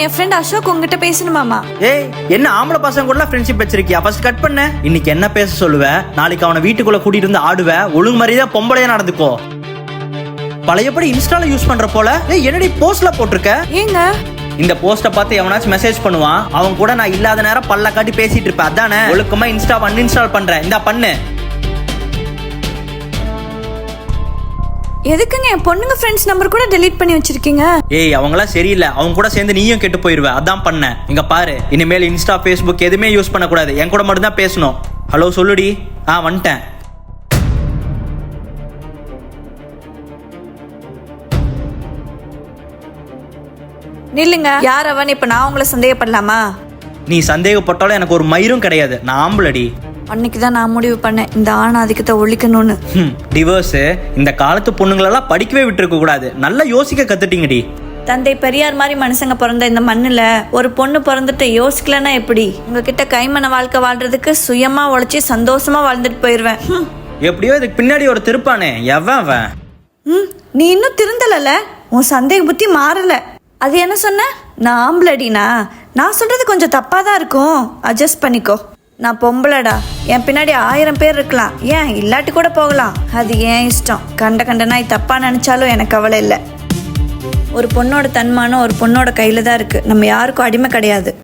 என் friend Ashok உங்ககிட்ட பேசணுமாமா ஏய் என்ன ஆம்பளை பசங்க கூட ஃப்ரெண்ட்ஷிப் வச்சிருக்கியா? ஃபர்ஸ்ட் கட் பண்ண. இன்னைக்கு என்ன பேச சொல்லுவ? நாளைக்கு அவனை வீட்டுக்குள்ள கூட்டிட்டு வந்து ஆடுவ. ஒழுங்கு மாதிரியே பொம்பளையா நடந்துக்கோ. பழையபடி இன்ஸ்டால யூஸ் பண்ற போல ஏய் என்னடி போஸ்ட்ல போட்டிருக்க? ஏங்க? இந்த போஸ்ட பார்த்து எவனாச்சும் மெசேஜ் பண்ணுவான். அவன் கூட நான் இல்லாத நேரம் பல்ல காட்டி பேசிட்டு இருப்பேன். அதானே? ஒழுக்கமா இன்ஸ்டா அன்இன்ஸ்டால் பண்றேன் இந்த பண்ணு. எதுக்குங்க என் பொண்ணுங்க ஃப்ரெண்ட்ஸ் நம்பர் கூட டெலீட் பண்ணி வச்சிருக்கீங்க? ஏய் அவங்களாம் சரியில்லை. அவங்க கூட சேர்ந்து நீயும் கெட்டு போயிருவ. அதான் பண்ணேன். இங்க பாரு. இனிமேல் இன்ஸ்டா ஃபேஸ்புக் எதுவுமே யூஸ் பண்ணக்கூடாது. என் கூட மட்டும் தான் பேசணும். ஹலோ சொல்லுடி. ஆ வந்துட்டேன். நில்லுங்க. யார் அவன்? இப்ப நான் உங்களை சந்தேகப்படலாமா? நீ சந்தேகப்பட்டாலும் எனக்கு ஒரு மயிரும் கிடையாது. நான் ஆம்பளடி. அன்னைக்கு தான் நான் முடிவு பண்ணேன். இந்த ஆண் ஆதிக்கத்தை ஒழிக்கணும்னு. டிவோர்ஸ் இந்த காலத்து பொண்ணுங்களெல்லாம் படிக்கவே விட்டுருக்க கூடாது. நல்லா யோசிக்க கத்துட்டீங்கடி. தந்தை பெரியார் மாதிரி மனுஷங்க பிறந்த இந்த மண்ணுல ஒரு பொண்ணு பிறந்துட்டு யோசிக்கலன்னா எப்படி? உங்ககிட்ட கைமண வாழ்க்கை வாழ்றதுக்கு சுயமா உழைச்சி சந்தோஷமா வாழ்ந்துட்டு போயிருவேன். ஹம். எப்படியோ இதுக்கு பின்னாடி ஒரு திருப்பானே எவன் அவன்? ம் நீ இன்னும் திருந்தலல உன் சந்தேக புத்தி மாறல. அது என்ன சொன்ன? நான் ஆம்பளடினா நான் சொல்றது கொஞ்சம் தப்பா தான் இருக்கும். அட்ஜஸ்ட் பண்ணிக்கோ. நான் பொம்பளடா. என் பின்னாடி ஆயிரம் பேர் இருக்கலாம். ஏன்? இல்லாட்டி கூட போகலாம். அது ஏன் இஷ்டம்? கண்ட கண்ட நாய் தப்பா நினைச்சாலும் எனக்கு கவலை இல்லை. ஒரு பொண்ணோட தன்மானம் ஒரு பொண்ணோட கையில தான் இருக்கு. நம்ம யாருக்கும் அடிமை கிடையாது.